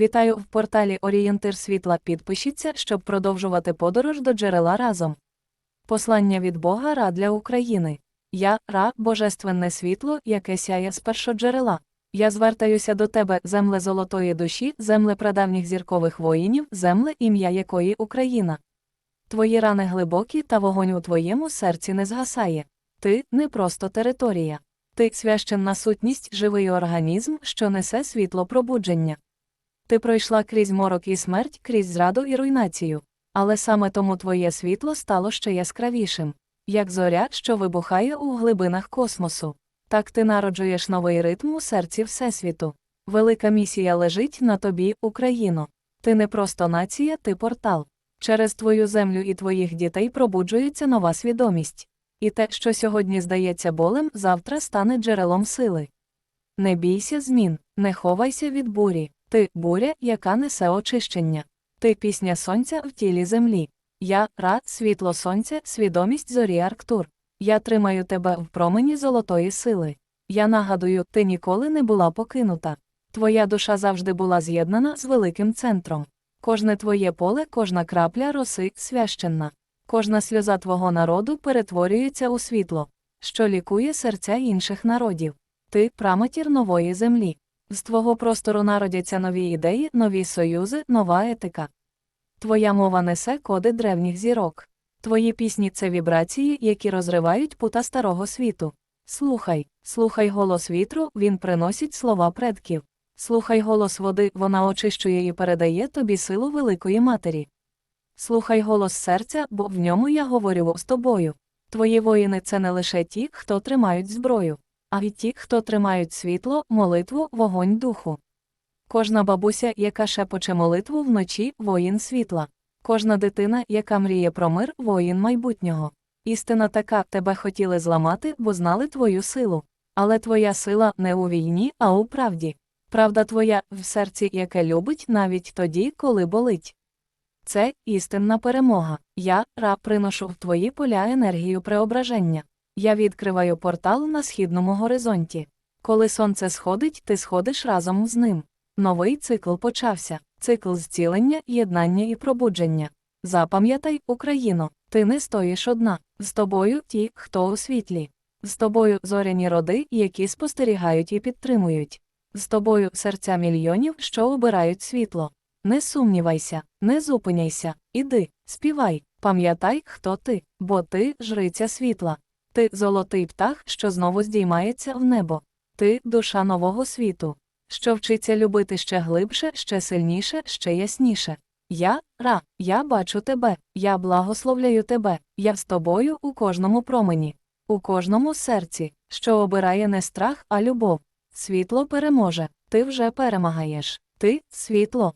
Вітаю в порталі Орієнтир світла. Підпишіться, щоб продовжувати подорож до джерела разом. Послання від Бога Ра для України. Я Ра, божественне світло, яке сяє з першоджерела. Я звертаюся до тебе, земле золотої душі, земле прадавніх зіркових воїнів, земле, ім'я якої Україна. Твої рани глибокі, та вогонь у твоєму серці не згасає. Ти не просто територія. Ти священна сутність, живий організм, що несе світло пробудження. Ти пройшла крізь морок і смерть, крізь зраду і руйнацію. Але саме тому твоє світло стало ще яскравішим, як зоря, що вибухає у глибинах космосу. Так ти народжуєш новий ритм у серці Всесвіту. Велика місія лежить на тобі, Україно. Ти не просто нація, ти портал. Через твою землю і твоїх дітей пробуджується нова свідомість. І те, що сьогодні здається болем, завтра стане джерелом сили. Не бійся змін, не ховайся від бурі. Ти буря, яка несе очищення. Ти пісня сонця в тілі землі. Я ра, світло сонця, свідомість зорі Арктур. Я тримаю тебе в промені золотої сили. Я нагадую, ти ніколи не була покинута. Твоя душа завжди була з'єднана з великим центром. Кожне твоє поле, кожна крапля роси священна. Кожна сльоза твого народу перетворюється у світло, що лікує серця інших народів. Ти праматір нової землі. З твого простору народяться нові ідеї, нові союзи, нова етика. Твоя мова несе коди древніх зірок. Твої пісні це вібрації, які розривають пута старого світу. Слухай, слухай голос вітру, він приносить слова предків. Слухай голос води, вона очищує і передає тобі силу Великої Матері. Слухай голос серця, бо в ньому я говорю з тобою. Твої воїни це не лише ті, хто тримають зброю, а й ті, хто тримають світло, молитву, вогонь духу. Кожна бабуся, яка шепоче молитву вночі, воїн світла. Кожна дитина, яка мріє про мир, воїн майбутнього. Істина така, тебе хотіли зламати, бо знали твою силу. Але твоя сила не у війні, а у правді. Правда твоя в серці, яке любить навіть тоді, коли болить. Це істинна перемога. Я, ра, приношу в твої поля енергію преображення. Я відкриваю портал на східному горизонті. Коли сонце сходить, ти сходиш разом з ним. Новий цикл почався цикл зцілення, єднання і пробудження. Запам'ятай, Україно, ти не стоїш одна. З тобою ті, хто у світлі. З тобою зоряні роди, які спостерігають і підтримують. З тобою серця мільйонів, що обирають світло. Не сумнівайся, не зупиняйся, іди, співай, пам'ятай, хто ти, бо ти жриця світла. Ти золотий птах, що знову здіймається в небо. Ти душа нового світу, що вчиться любити ще глибше, ще сильніше, ще ясніше. Я ра, я бачу тебе, я благословляю тебе, я з тобою у кожному промені, у кожному серці, що обирає не страх, а любов. Світло переможе, ти вже перемагаєш. Ти світло,